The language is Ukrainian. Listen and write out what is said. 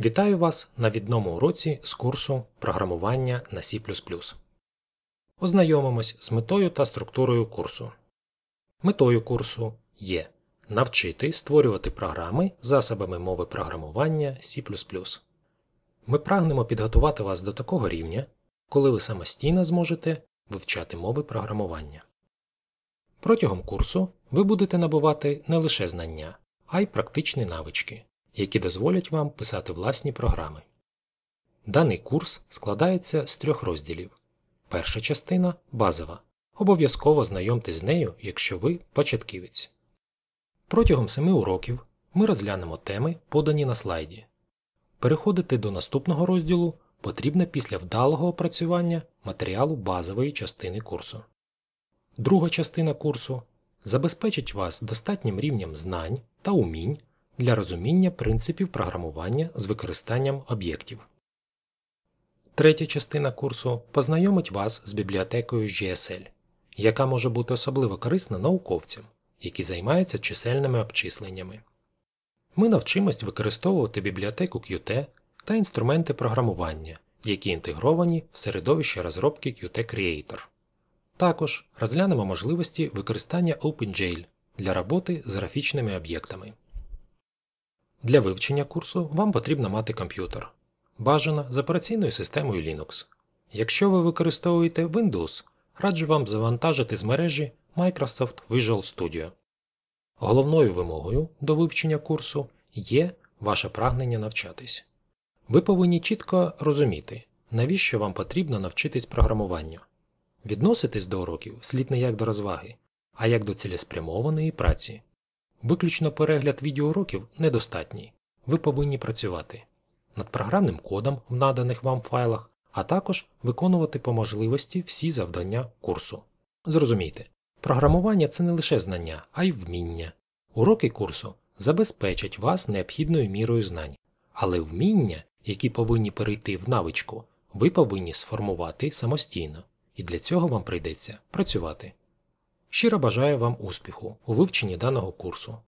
Вітаю вас на відному уроці з курсу програмування на C++. Ознайомимось з метою та структурою курсу. Метою курсу є навчити створювати програми засобами мови програмування C++. Ми прагнемо підготувати вас до такого рівня, коли ви самостійно зможете вивчати мови програмування. Протягом курсу ви будете набувати не лише знання, а й практичні навички які дозволять вам писати власні програми. Даний курс складається з трьох розділів. Перша частина базова. Обов'язково знайомтесь з нею, якщо ви початківець. Протягом семи уроків ми розглянемо теми, подані на слайді. Переходити до наступного розділу потрібно після вдалого опрацювання матеріалу базової частини курсу. Друга частина курсу забезпечить вас достатнім рівнем знань та умінь для розуміння принципів програмування з використанням об'єктів. Третя частина курсу познайомить вас з бібліотекою GSL, яка може бути особливо корисна науковцям, які займаються чисельними обчисленнями. Ми навчимось використовувати бібліотеку Qt та інструменти програмування, які інтегровані в середовище розробки Qt Creator. Також розглянемо можливості використання OpenGL для роботи з графічними об'єктами. Для вивчення курсу вам потрібно мати комп'ютер. Бажано з операційною системою Linux. Якщо ви використовуєте Windows, раджу вам завантажити з мережі Microsoft Visual Studio. Головною вимогою до вивчення курсу є ваше прагнення навчатись. Ви повинні чітко розуміти, навіщо вам потрібно навчитись програмуванню. Відноситись до уроків слід не як до розваги, а як до цілеспрямованої праці. Виключно перегляд відеоуроків недостатній. Ви повинні працювати над програмним кодом в наданих вам файлах, а також виконувати по можливості всі завдання курсу. Зрозумійте, програмування це не лише знання, а й вміння. Уроки курсу забезпечать вас необхідною мірою знань, але вміння, які повинні перейти в навичку, ви повинні сформувати самостійно, і для цього вам прийдеться працювати. Щиро бажаю вам успіху у вивченні даного курсу